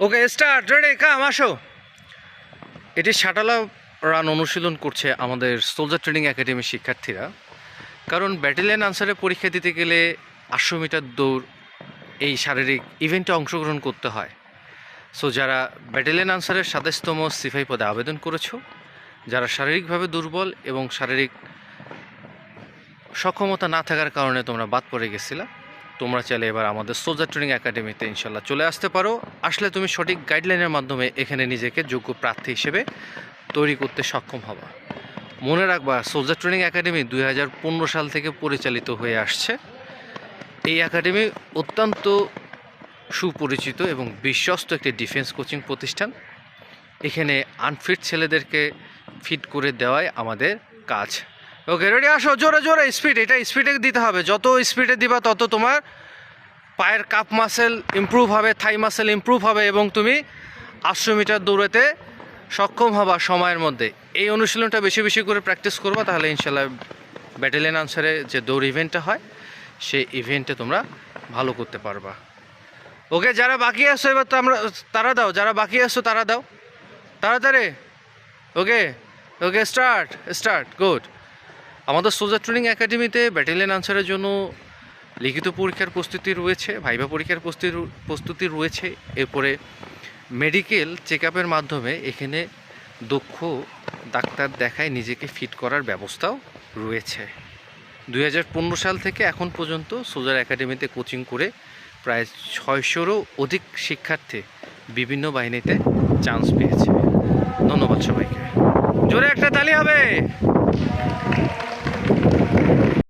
Okay start ready কাম আসো। এটি শাটালা run অনুশীলন করছে আমাদের সোলজার ট্রেনিং একাডেমির শিক্ষার্থীরা। কারণ ব্যাটেলিয়ান আনসারে পরীক্ষা দিতে গেলে আটশো মিটার দৌড় এই শারীরিক ইভেন্টে অংশগ্রহণ করতে হয়। সো যারা ব্যাটেলিয়ান আনসারের সাতাশতম সিফাই পদে আবেদন করেছ, যারা শারীরিকভাবে দুর্বল এবং শারীরিক সক্ষমতা না থাকার কারণে তোমরা বাদ পড়ে গেছিলা তোমরা চাইলে এবার আমাদের সোলজার ট্রেনিং একাডেমিতে ইনশাল্লাহ চলে আসতে পারো। আসলে তুমি সঠিক গাইডলাইনের মাধ্যমে এখানে নিজেকে যোগ্য প্রার্থী হিসেবে তৈরি করতে সক্ষম হবা। মনে রাখবা সোলজার ট্রেনিং একাডেমি দুই হাজার পনেরো সাল থেকে পরিচালিত হয়ে আসছে। এই একাডেমি অত্যন্ত সুপরিচিত এবং বিশ্বস্ত একটি ডিফেন্স কোচিং প্রতিষ্ঠান। এখানে আনফিট ছেলেদেরকে ফিট করে দেওয়াই আমাদের কাজ। ওকে রেডি আসো, জোরে জোরে স্পিড এটা স্পিডে দিতে হবে। যত স্পিডে দিবা, তত তোমার পায়ের কাপ মাসেল ইমপ্রুভ হবে থাই মাসেল ইমপ্রুভ হবে এবং তুমি আটশো মিটার দৌড়াতে সক্ষম হবা সময়ের মধ্যে। এই অনুশীলনটা বেশি বেশি করে প্র্যাকটিস করবা, তাহলে ইনশাল্লাহ ব্যাটেলিয়ান আনসারে যে দৌড় ইভেন্টটা হয়, সেই ইভেন্টে তোমরা ভালো করতে পারবা। ওকে যারা বাকি আছো, এবার তো আমরা, তারা দাও, যারা বাকি আছো, তারা দাও। তাড়াতাড়ি। Okay okay start start good আমাদের সোজা ট্রেনিং একাডেমিতে ব্যাটেলিয়ান আনসারের জন্য লিখিত পরীক্ষার প্রস্তুতি রয়েছে ভাইবা পরীক্ষার প্রস্তুতি প্রস্তুতি রয়েছে। এরপরে মেডিকেল চেক মাধ্যমে এখানে দক্ষ ডাক্তার দেখায় নিজেকে ফিট করার ব্যবস্থাও রয়েছে। দু হাজার পনেরো সাল থেকে এখন পর্যন্ত সোজার একাডেমিতে কোচিং করে প্রায় ছয়শোরও অধিক শিক্ষার্থী বিভিন্ন বাহিনীতে চান্স পেয়েছে। ধন্যবাদ সবাইকে। জোরে একটা তালি হবে। Thank you.